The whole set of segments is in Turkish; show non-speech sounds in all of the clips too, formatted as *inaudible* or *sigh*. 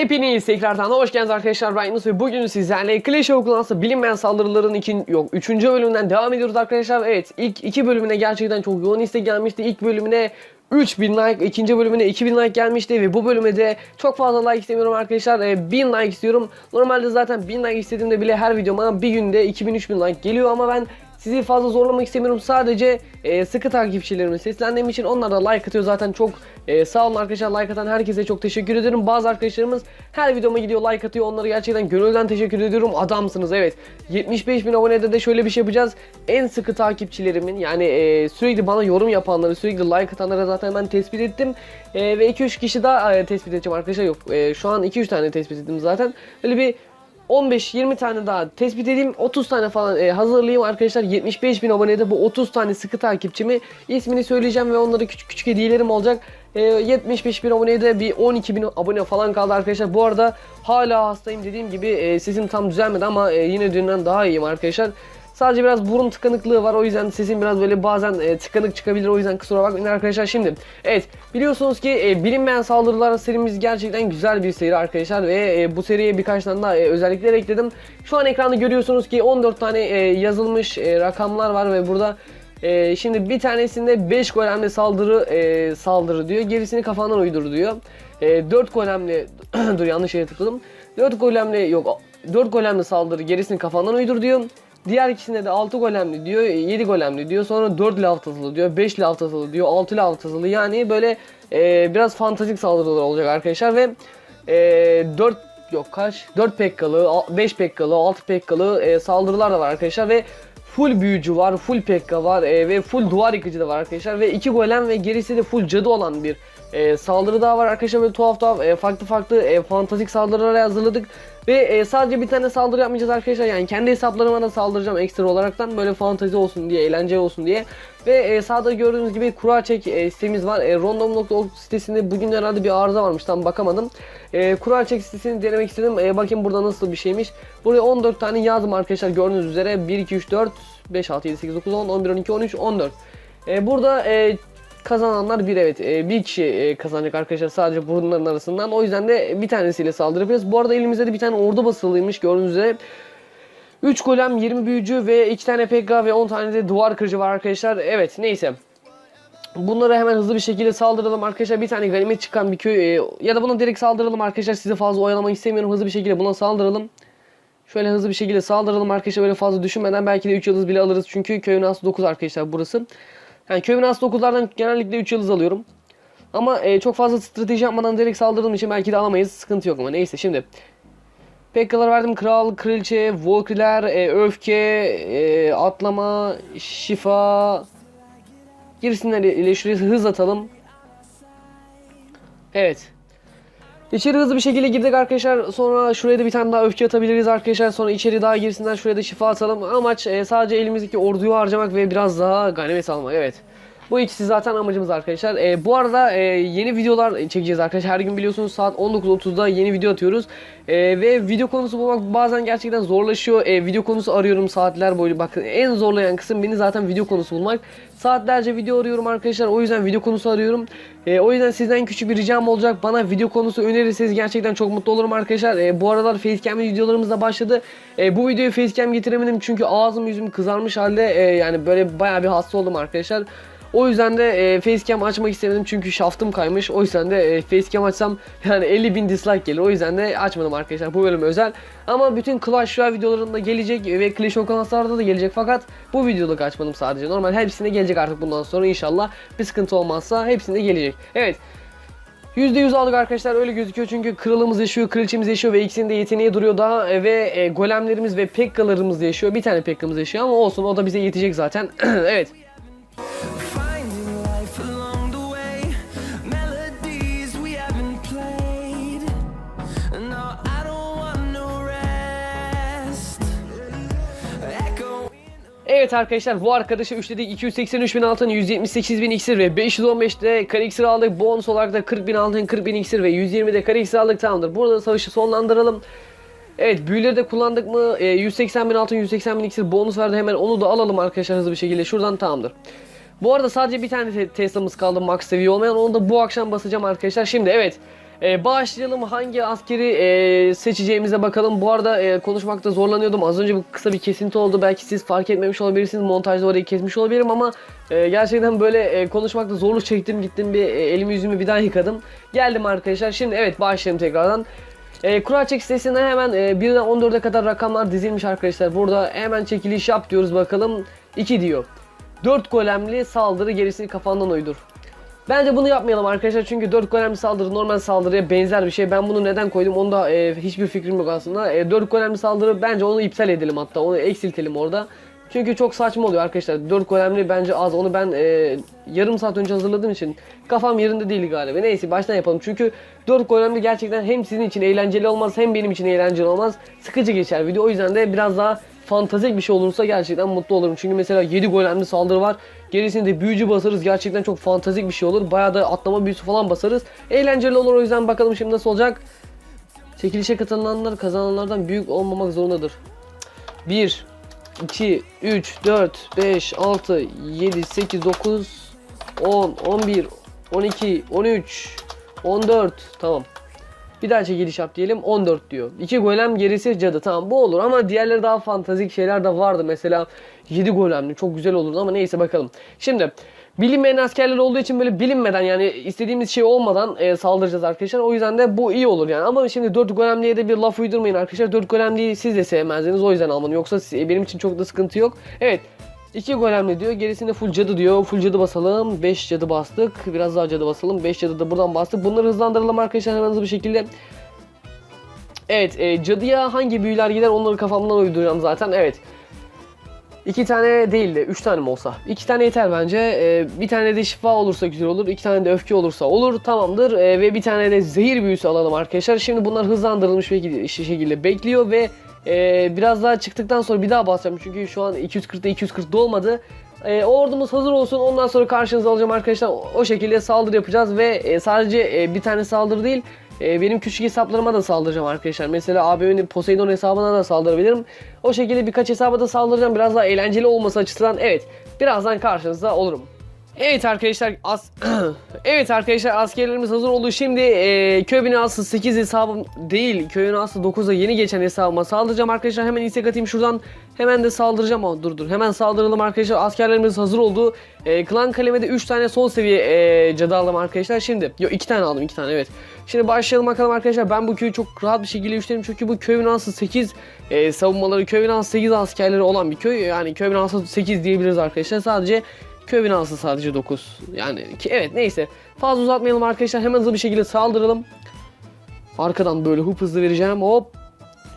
Hepiniz tekrardan hoş geldiniz arkadaşlar ben Yunus ve bugün sizlerle Clash of Clans'ta bilinmeyen saldırıların ikin, yok 3. bölümünden devam ediyoruz arkadaşlar. Evet ilk 2 bölümüne gerçekten çok yoğun istek gelmişti. İlk bölümüne 3000 like, ikinci bölümüne 2000 like gelmişti ve bu bölüme de çok fazla like istemiyorum arkadaşlar. E, 1000 like istiyorum. Normalde zaten 1000 like istediğimde bile her videoma bir günde 2000-3000 like geliyor ama ben sizi fazla zorlamak istemiyorum. Sadece e, sıkı takipçilerime seslendiğim için onlar da like atıyor zaten çok e, sağ olun arkadaşlar like atan herkese çok teşekkür ederim. Bazı arkadaşlarımız her videoma gidiyor like atıyor. Onlara gerçekten gönülden teşekkür ediyorum. Adamsınız evet. 75 bin abonede de şöyle bir şey yapacağız. En sıkı takipçilerimin yani e, sürekli bana yorum yapanları sürekli like atanlara zaten ben tespit ettim. E, ve 2-3 kişi daha e, tespit edeceğim arkadaşlar yok. E, şu an 2-3 tane tespit ettim zaten. Böyle bir 15-20 tane daha tespit edeyim. 30 tane falan e, hazırlayayım arkadaşlar. 75 bin abonede bu 30 tane sıkı takipçimi. İsmini söyleyeceğim ve onlara küçük küçük hediyelerim olacak. E, 75 bin abonede bir 12 bin abone falan kaldı arkadaşlar. Bu arada hala hastayım dediğim gibi e, sesim tam düzelmedi ama e, yine dünden daha iyiyim arkadaşlar Sadece biraz burun tıkanıklığı var. O yüzden sesim biraz böyle bazen e, tıkanık çıkabilir. O yüzden kusura bakmayın arkadaşlar. Şimdi evet biliyorsunuz ki e, bilinmeyen saldırılar serimiz gerçekten güzel bir seri arkadaşlar. Ve e, bu seriye birkaç tane daha e, özellikler ekledim. Şu an ekranda görüyorsunuz ki 14 tane e, yazılmış e, rakamlar var ve burada e, şimdi bir tanesinde 5 golemli saldırı e, saldırı diyor. Gerisini kafandan uydur diyor. E, 4 golemli *clears throat* dur yanlış yere tıkladım. 4 golemli yok 4 golemli saldırı gerisini kafandan uydur diyor. Diğer ikisinde de 6 golemli diyor, 7 golemli diyor. Sonra 4 laftatılı diyor, 5 laftatılı diyor, 6 laftatılı. Yani böyle e, biraz fantastik saldırılar olacak arkadaşlar ve e, 4 yok kaç? 4 pekkalı, 5 pekkalı, 6 pekkalı e, saldırılar da var arkadaşlar ve full büyücü var, full pekka var e, ve full duvar yıkıcı da var arkadaşlar ve 2 golem ve gerisi de full cadı olan bir e, saldırı daha var arkadaşlar böyle tuhaf tuhaf e, farklı farklı e, fantastik saldırılara hazırladık ve e, sadece bir tane saldırı yapmayacağız arkadaşlar. Yani kendi hesaplarıma da saldıracağım ekstra olaraktan. Böyle fantazi olsun diye eğlence olsun diye. Ve e, sağda gördüğünüz gibi kura çek e, sitemiz var. E, random.org sitesinde bugün herhalde bir arıza varmış. Tam bakamadım. E, kura çek sitesini denemek istedim. E, bakayım burada nasıl bir şeymiş. Buraya 14 tane yazdım arkadaşlar. Gördüğünüz üzere. 1 2 3 4 5 6 7 8 9 10 11 12 13 14 e, burada e, kazananlar bir evet e, bir kişi e, kazanacak arkadaşlar sadece bunların arasından. O yüzden de bir tanesiyle saldırı yapacağız. Bu arada elimizde de bir tane ordu basılıymış gördüğünüz üzere. 3 golem, 20 büyücü ve 2 tane PK ve 10 tane de duvar kırıcı var arkadaşlar. Evet neyse. Bunlara hemen hızlı bir şekilde saldıralım arkadaşlar. Bir tane ganimet çıkan bir köy e, ya da buna direkt saldıralım arkadaşlar. Sizi fazla oyalamak istemiyorum. Hızlı bir şekilde buna saldıralım. Şöyle hızlı bir şekilde saldıralım arkadaşlar. Böyle fazla düşünmeden belki de 3 yıldız bile alırız. Çünkü köyün aslında 9 arkadaşlar burası. Yani köyün aslında 9'lardan genellikle 3 yıldız alıyorum. Ama e, çok fazla strateji yapmadan direkt saldırdığım için belki de alamayız. Sıkıntı yok ama neyse şimdi. Pekkalar verdim. Kral, kraliçe, Valkyriler, e, öfke, e, atlama, şifa. Girsinler ile şuraya hız atalım. Evet. İçeri hızlı bir şekilde girdik arkadaşlar. Sonra şuraya da bir tane daha öfke atabiliriz arkadaşlar. Sonra içeri daha girsinler. Şuraya da şifa atalım. Amaç e, sadece elimizdeki orduyu harcamak ve biraz daha ganimet almak. Evet. Bu ikisi zaten amacımız arkadaşlar. E, bu arada e, yeni videolar çekeceğiz arkadaşlar. Her gün biliyorsunuz saat 19.30'da yeni video atıyoruz. E, ve video konusu bulmak bazen gerçekten zorlaşıyor. E, video konusu arıyorum saatler boyu. Bakın en zorlayan kısım beni zaten video konusu bulmak. Saatlerce video arıyorum arkadaşlar. O yüzden video konusu arıyorum. E, o yüzden sizden küçük bir ricam olacak. Bana video konusu önerirseniz gerçekten çok mutlu olurum arkadaşlar. E, bu aralar facecam videolarımız da başladı. E, bu videoyu facecam getiremedim çünkü ağzım yüzüm kızarmış halde. E, yani böyle baya bir hasta oldum arkadaşlar. O yüzden de e, facecam açmak istemedim çünkü şaftım kaymış. O yüzden de e, facecam açsam *laughs* yani 50 bin dislike gelir. O yüzden de açmadım arkadaşlar. Bu bölüm özel. Ama bütün Clash Royale videolarında gelecek ve Clash of Clans'larda da gelecek. Fakat bu videoda açmadım sadece. Normal hepsine gelecek artık bundan sonra inşallah. Bir sıkıntı olmazsa hepsinde gelecek. Evet. %100 aldık arkadaşlar öyle gözüküyor çünkü kralımız yaşıyor, kraliçemiz yaşıyor ve ikisinin de yeteneği duruyor daha e, ve e, golemlerimiz ve pekkalarımız yaşıyor. Bir tane pekkamız yaşıyor ama olsun o da bize yetecek zaten. *clears throat* evet. Evet arkadaşlar bu arkadaşa üçledik. 283 bin altın 178 bin iksir ve 515'te kare iksir aldık. Bonus olarak da 40 bin altın 40 bin iksir ve 120'de kare iksir aldık. Tamamdır. Burada savaşı sonlandıralım. Evet büyüleri de kullandık mı? E, 180 bin altın 180 bin iksir bonus verdi hemen onu da alalım arkadaşlar hızlı bir şekilde. Şuradan tamamdır. Bu arada sadece bir tane te- Tesla'mız kaldı. Max seviye olmayan. Onu da bu akşam basacağım arkadaşlar. Şimdi evet E, başlayalım hangi askeri e, seçeceğimize bakalım. Bu arada e, konuşmakta zorlanıyordum. Az önce bu kısa bir kesinti oldu. Belki siz fark etmemiş olabilirsiniz. Montajda orayı kesmiş olabilirim ama e, gerçekten böyle e, konuşmakta zorluk çektim. Gittim bir e, elimi yüzümü bir daha yıkadım. Geldim arkadaşlar. Şimdi evet başlayalım tekrardan. E, kura çek sitesinde hemen e, 1'den 14'e kadar rakamlar dizilmiş arkadaşlar. Burada hemen çekiliş yap diyoruz bakalım. 2 diyor. 4 golemli saldırı gerisini kafandan uydur. Bence bunu yapmayalım arkadaşlar çünkü 4 golemli saldırı normal saldırıya benzer bir şey. Ben bunu neden koydum onda e, hiçbir fikrim yok aslında. E, 4 golemli saldırı bence onu iptal edelim hatta onu eksiltelim orada. Çünkü çok saçma oluyor arkadaşlar. 4 golemli bence az. Onu ben e, yarım saat önce hazırladığım için kafam yerinde değil galiba. Neyse baştan yapalım. Çünkü 4 golemli gerçekten hem sizin için eğlenceli olmaz hem benim için eğlenceli olmaz. Sıkıcı geçer video. O yüzden de biraz daha fantastik bir şey olursa gerçekten mutlu olurum. Çünkü mesela 7 golemli saldırı var. Gerisini de büyücü basarız. Gerçekten çok fantastik bir şey olur. Bayağı da atlama büyüsü falan basarız. Eğlenceli olur o yüzden bakalım şimdi nasıl olacak. Çekilişe katılanlar kazananlardan büyük olmamak zorundadır. 1 2 3 4 5 6 7 8 9 10 11 12 13 14 tamam. Bir daha çekiliş diyelim 14 diyor. 2 golem gerisi cadı tamam bu olur ama diğerleri daha fantastik şeyler de vardı. Mesela 7 golemli çok güzel olurdu ama neyse bakalım. Şimdi bilinmeyen askerler olduğu için böyle bilinmeden yani istediğimiz şey olmadan e, saldıracağız arkadaşlar. O yüzden de bu iyi olur yani. Ama şimdi 4 golemliye de bir laf uydurmayın arkadaşlar. 4 golemliyi siz de sevmezdiniz o yüzden almadım. Yoksa siz- benim için çok da sıkıntı yok. Evet 2 golemli diyor. Gerisinde full cadı diyor. Full cadı basalım. 5 cadı bastık. Biraz daha cadı basalım. 5 cadı da buradan bastık. Bunları hızlandıralım arkadaşlar hemen hızlı bir şekilde. Evet e, cadıya hangi büyüler gider onları kafamdan uyduracağım zaten. Evet. İki tane değil de üç tane mi olsa? İki tane yeter bence. E, bir tane de şifa olursa güzel olur. iki tane de öfke olursa olur. Tamamdır. E, ve bir tane de zehir büyüsü alalım arkadaşlar. Şimdi bunlar hızlandırılmış bir şekilde bekliyor ve e, biraz daha çıktıktan sonra bir daha basacağım. Çünkü şu an 240'da 240 olmadı. E, ordumuz hazır olsun. Ondan sonra karşınıza alacağım arkadaşlar. O, şekilde saldırı yapacağız ve e, sadece e, bir tane saldırı değil. e, benim küçük hesaplarıma da saldıracağım arkadaşlar. Mesela abimin Poseidon hesabına da saldırabilirim. O şekilde birkaç hesaba da saldıracağım. Biraz daha eğlenceli olması açısından. Evet. Birazdan karşınızda olurum. Evet arkadaşlar as *clears throat* Evet arkadaşlar askerlerimiz hazır oldu. Şimdi e, köy binası 8 hesabım değil. Köy binası 9'a yeni geçen hesabıma saldıracağım arkadaşlar. Hemen istek atayım şuradan. Hemen de saldıracağım. Aa, dur dur. Hemen saldıralım arkadaşlar. Askerlerimiz hazır oldu. E, klan kalemede 3 tane son seviye e, cadı aldım arkadaşlar. Şimdi yok 2 tane aldım 2 tane evet. Şimdi başlayalım bakalım arkadaşlar. Ben bu köyü çok rahat bir şekilde üçlerim. Çünkü bu köy binası 8 e, savunmaları köy binası 8 askerleri olan bir köy. Yani köy binası 8 diyebiliriz arkadaşlar. Sadece Köy binası sadece 9. Yani ki evet neyse. Fazla uzatmayalım arkadaşlar. Hemen hızlı bir şekilde saldıralım. Arkadan böyle hıp hızlı vereceğim. Hop.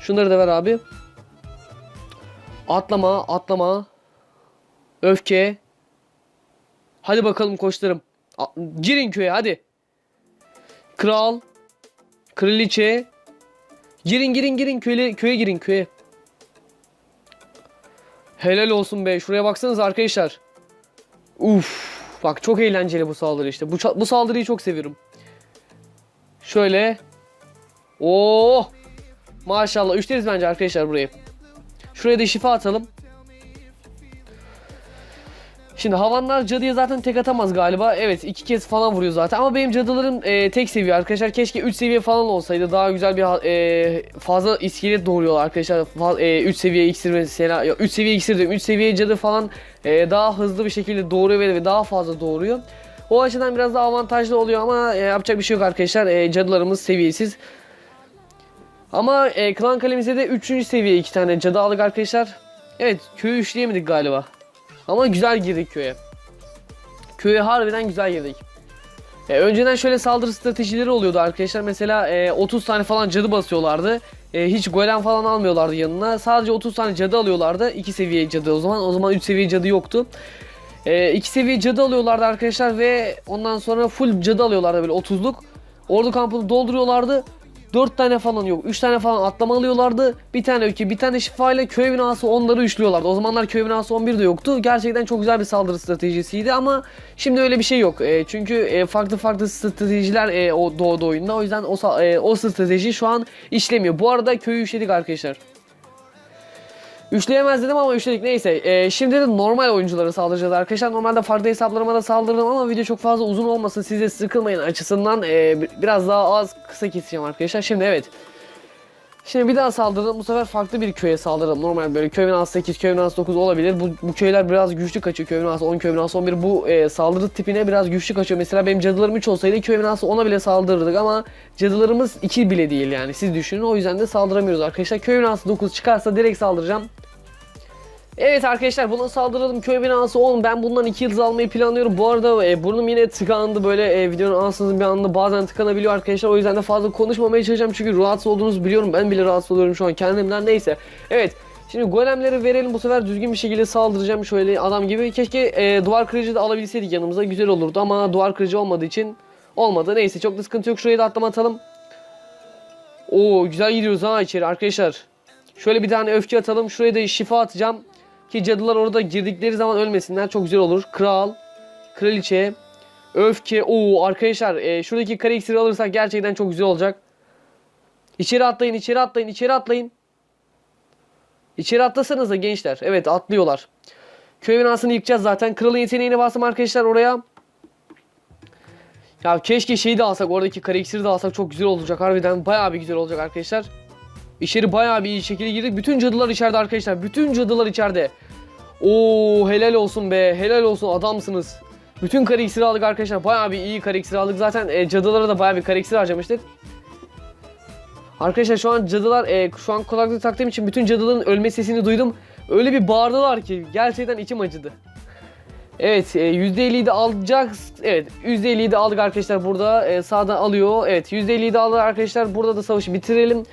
Şunları da ver abi. Atlama, atlama. Öfke. Hadi bakalım koçlarım. Girin köye hadi. Kral. Kraliçe. Girin girin girin köye, köye girin köye. Helal olsun be. Şuraya baksanız arkadaşlar. Uf, bak çok eğlenceli bu saldırı işte. Bu, bu saldırıyı çok seviyorum. Şöyle. Oo! Maşallah. Üçleriz bence arkadaşlar burayı. Şuraya da şifa atalım. Şimdi havanlar cadıya zaten tek atamaz galiba. Evet iki kez falan vuruyor zaten. Ama benim cadılarım e, tek seviye arkadaşlar. Keşke 3 seviye falan olsaydı. Daha güzel bir e, fazla iskelet doğuruyorlar arkadaşlar. 3 seviye iksir mesela. 3 seviye iksir diyorum. 3 seviye cadı falan e, daha hızlı bir şekilde doğuruyor ve daha fazla doğuruyor. O açıdan biraz daha avantajlı oluyor ama e, yapacak bir şey yok arkadaşlar. E, cadılarımız seviyesiz. Ama e, klan kalemizde de 3. seviye iki tane cadı aldık arkadaşlar. Evet köyü üçleyemedik galiba. Ama güzel girdik köye. Köye harbiden güzel girdik. E, önceden şöyle saldırı stratejileri oluyordu arkadaşlar. Mesela e, 30 tane falan cadı basıyorlardı. E, hiç golem falan almıyorlardı yanına. Sadece 30 tane cadı alıyorlardı. 2 seviye cadı o zaman. O zaman 3 seviye cadı yoktu. 2 seviye cadı alıyorlardı arkadaşlar ve ondan sonra full cadı alıyorlardı böyle 30'luk. Ordu kampını dolduruyorlardı. 4 tane falan yok. 3 tane falan atlama alıyorlardı. Bir tane öykü, bir tane şifa ile köy binası onları üçlüyorlardı. O zamanlar köy binası 11 de yoktu. Gerçekten çok güzel bir saldırı stratejisiydi ama şimdi öyle bir şey yok. E, çünkü e, farklı farklı stratejiler e, o doğdu oyunda. O yüzden o, e, o strateji şu an işlemiyor. Bu arada köyü üçledik arkadaşlar. Üçleyemez dedim ama üçledik neyse. Ee, şimdi de normal oyunculara saldıracağız arkadaşlar. Normalde farklı hesaplarıma da saldırdım ama video çok fazla uzun olmasın size sıkılmayın açısından ee, biraz daha az kısa keseceğim arkadaşlar. Şimdi evet. Şimdi bir daha saldırdım. Bu sefer farklı bir köye saldırdım. Normal böyle köy binası 8, köy binası 9 olabilir. Bu, bu köyler biraz güçlü kaçıyor. Köy binası 10, köy binası 11. Bu e, saldırı tipine biraz güçlü kaçıyor. Mesela benim cadılarım 3 olsaydı köy binası 10'a bile saldırırdık ama cadılarımız 2 bile değil yani. Siz düşünün. O yüzden de saldıramıyoruz arkadaşlar. Köy binası 9 çıkarsa direkt saldıracağım. Evet arkadaşlar buna saldıralım köy binası 10 ben bundan 2 yıldız almayı planlıyorum bu arada e, burnum yine tıkandı böyle e, videonun ansızın bir anda bazen tıkanabiliyor arkadaşlar o yüzden de fazla konuşmamaya çalışacağım çünkü rahatsız olduğunuzu biliyorum ben bile rahatsız oluyorum şu an kendimden neyse evet Şimdi golemleri verelim bu sefer düzgün bir şekilde saldıracağım şöyle adam gibi. Keşke e, duvar kırıcı da alabilseydik yanımıza güzel olurdu ama duvar kırıcı olmadığı için olmadı. Neyse çok da sıkıntı yok şurayı da atlama atalım. Oo güzel gidiyoruz ha içeri arkadaşlar. Şöyle bir tane öfke atalım. Şuraya da şifa atacağım. Ki cadılar orada girdikleri zaman ölmesinler. Çok güzel olur. Kral, kraliçe, öfke. Oo arkadaşlar e, şuradaki kare iksiri alırsak gerçekten çok güzel olacak. İçeri atlayın, içeri atlayın, içeri atlayın. İçeri atlasanız da gençler. Evet atlıyorlar. Köy binasını yıkacağız zaten. Kralın yeteneğine bastım arkadaşlar oraya. Ya keşke şeyi de alsak. Oradaki kare iksiri de alsak çok güzel olacak. Harbiden bayağı bir güzel olacak arkadaşlar. İçeri bayağı bir iyi şekilde girdik. Bütün cadılar içeride arkadaşlar. Bütün cadılar içeride. Oo helal olsun be. Helal olsun adamsınız. Bütün kare aldık arkadaşlar. Bayağı bir iyi kare aldık. Zaten e, cadılara da bayağı bir kare iksiri harcamıştık. Arkadaşlar şu an cadılar e, şu an kulaklık taktığım için bütün cadıların ölme sesini duydum. Öyle bir bağırdılar ki gerçekten içim acıdı. Evet e, %50'yi de alacağız. Evet %50'yi de aldık arkadaşlar burada. E, sağdan alıyor. Evet %50'yi de aldık arkadaşlar. Burada da savaşı bitirelim.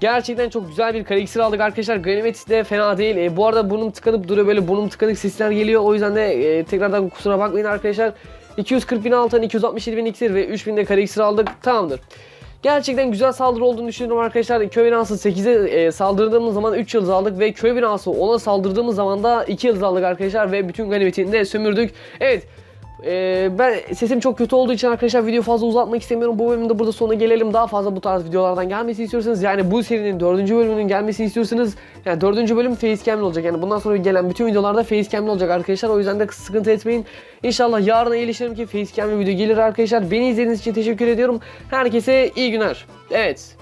Gerçekten çok güzel bir kare iksir aldık arkadaşlar. Ganimet de fena değil. E, bu arada burnum tıkanıp duruyor böyle burnum tıkanık sesler geliyor. O yüzden de e, tekrardan kusura bakmayın arkadaşlar. 240 bin altın, 267 bin iksir ve 3000 de kare iksir aldık. Tamamdır. Gerçekten güzel saldırı olduğunu düşünüyorum arkadaşlar. Köy binası 8'e e, saldırdığımız zaman 3 yıldız aldık ve köy binası 10'a saldırdığımız zaman da 2 yıldız aldık arkadaşlar ve bütün ganimetini de sömürdük. Evet. E, ben sesim çok kötü olduğu için arkadaşlar video fazla uzatmak istemiyorum. Bu bölümde burada sonuna gelelim. Daha fazla bu tarz videolardan gelmesini istiyorsanız yani bu serinin 4. bölümünün gelmesini istiyorsanız yani 4. bölüm facecam'li olacak. Yani bundan sonra gelen bütün videolarda facecam'li olacak arkadaşlar. O yüzden de sıkıntı etmeyin. İnşallah yarına iyileşirim ki facecam'li video gelir arkadaşlar. Beni izlediğiniz için teşekkür ediyorum. Herkese iyi günler. Evet.